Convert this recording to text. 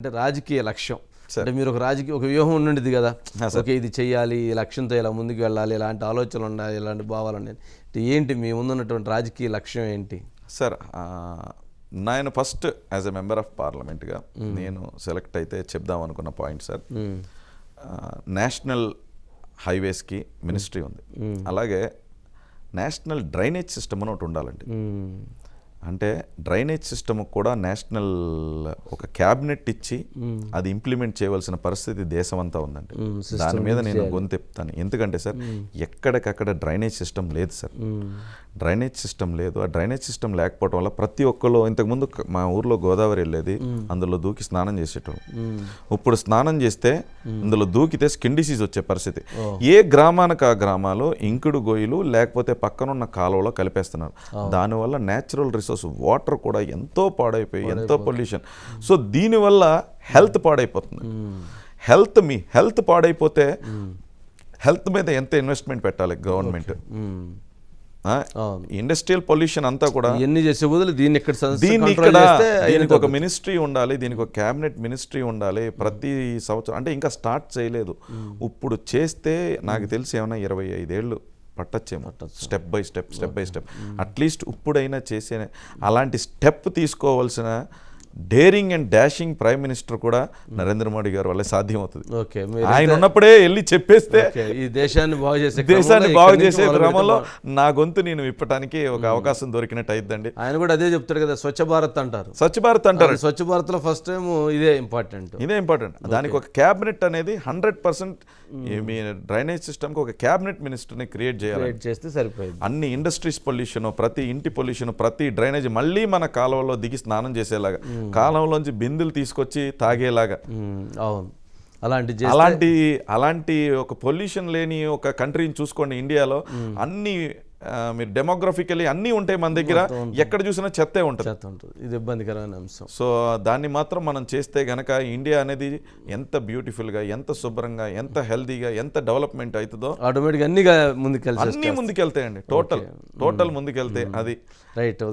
అంటే రాజకీయ లక్ష్యం. సార్. అంటే మీరు ఒక రాజకీయ ఒక వ్యూహం ఉండింది కదా. ఓకే ఇది చేయాలి ఈ లక్ష్యంతో ఇలా ముందుకు వెళ్ళాలి ఇలాంటి ఆలోచనలు ఉండాలి ఇలాంటి భావాలు ఉన్నాయి అంటే ఏంటి మీ ముందున్నటువంటి రాజకీయ లక్ష్యం ఏంటి? సార్ నేను first as a member of పార్లమెంట్గా నేను సెలెక్ట్ అయితే చెప్దాం అనుకున్న పాయింట్ సార్. నేషనల్ హైవేస్కి మినిస్ట్రీ ఉంది. అలాగే నేషనల్ డ్రైనేజ్ సిస్టమ్ అని ఒకటి ఉండాలండి. అంటే డ్రైనేజ్ సిస్టమ్ కూడా నేషనల్ ఒక క్యాబినెట్ ఇచ్చి అది ఇంప్లిమెంట్ చేయవలసిన పరిస్థితి దేశం అంతా ఉందండి. దాని మీద నేను గొంతెప్తాను. ఎందుకంటే సార్ ఎక్కడికక్కడ డ్రైనేజ్ సిస్టమ్ లేదు సార్. డ్రైనేజ్ సిస్టమ్ లేదు. ఆ డ్రైనేజ్ సిస్టమ్ లేకపోవడం వల్ల ప్రతి ఒక్కరు ఇంతకుముందు మా ఊర్లో గోదావరి వెళ్ళేది. అందులో దూకి స్నానం మ్మ్. ఇప్పుడు స్నానం చేస్తే అందులో దూకితే స్కిన్ డిసీజ్ వచ్చే పరిస్థితి. ఏ గ్రామానికి ఆ గ్రామాలు ఇంకుడు గొయ్యలు లేకపోతే పక్కనున్న కాలువలో కలిపేస్తున్నారు. దానివల్ల న్యాచురల్ రిసోర్స్ వాటర్ కూడా ఎంతో పాడైపోయి ఎంతో పొల్యూషన్ సో దీనివల్ల హెల్త్ పాడైపోతుంది. హెల్త్ మీ హెల్త్ పాడైపోతే హెల్త్ మీద ఎంత ఇన్వెస్ట్మెంట్ పెట్టాలి గవర్నమెంట్. ఇండస్ట్రియల్ పొల్యూషన్ అంతా కూడా ఇవన్నీ చేసే బదులు దీన్ని ఇక్కడ దీన్ని ఇక్కడ దీనికి ఒక మినిస్ట్రీ ఉండాలి దీనికి ఒక క్యాబినెట్ మినిస్ట్రీ ఉండాలి ప్రతి సంవత్సరం అంటే ఇంకా స్టార్ట్ చేయలేదు. ఇప్పుడు చేస్తే నాకు తెలిసి ఏమైనా ఇరవై ఐదేళ్ళు పట్టచ్చేమో step by step step by step at least ఇప్పుడైనా చేసే అలాంటి స్టెప్ తీసుకోవాల్సిన daring and dashing prime minister కూడా నరేంద్ర మోడీ గారి వల్ల సాధ్యమవుతుంది. ఓకే మీరు ఆయన ఉన్నప్పుడే వెళ్ళి చెప్పేస్తే ఈ దేశాన్ని బాగు చేసే దేశాన్ని క్రమంలో బాగు చేసే క్రమంలో నా గొంతు నేను విప్పటానికి ఒక అవకాశం దొరికినట్టు అయిద్దండి. ఆయన కూడా అదే చెప్తాడు కదా స్వచ్ఛ భారత్ అంటారు. స్వచ్ఛ భారత్ అంటారు. స్వచ్ఛ భారత్లో ఫస్ట్ టైం ఇదే ఇంపార్టెంట్ ఇదే ఇంపార్టెంట్ దానికి ఒక క్యాబినెట్ అనేది హండ్రెడ్ పర్సెంట్ మీ డ్రైనేజ్ సిస్టమ్కి ఒక క్యాబినెట్ మినిస్టర్ని క్రియేట్ చేయాలి. చేస్తే సరిపోయింది. అన్ని ఇండస్ట్రీస్ పొల్యూషన్ ప్రతి ఇంటి పొల్యూషన్ ప్రతి డ్రైనేజ్ మళ్ళీ మన కాలువలో దిగి స్నానం చేసేలాగా. కాలువలోంచి బిందులు తీసుకొచ్చి తాగేలాగా. అవును. అలాంటి అలాంటి అలాంటి ఒక పొల్యూషన్ లేని ఒక కంట్రీని చూసుకోండి ఇండియాలో. అన్ని మీరు డెమోగ్రఫికలీ అన్నీ ఉంటాయి మన దగ్గర. ఎక్కడ చూసినా చెత్తే ఉంటుంది. చేత ఉంటుంది. ఇది ఇబ్బందికరమైన అంశం. సో దాన్ని మాత్రం మనం చేస్తే గనక ఇండియా అనేది ఎంత బ్యూటిఫుల్గా ఎంత శుభ్రంగా ఎంత హెల్తీగా ఎంత డెవలప్మెంట్ అవుతుందో ఆటోమేటిక్ అన్నిగా ముందుకెళ్ళి అన్నీ ముందుకెళ్తాయండి. టోటల్ టోటల్ ముందుకెళ్తే అది. రైట్.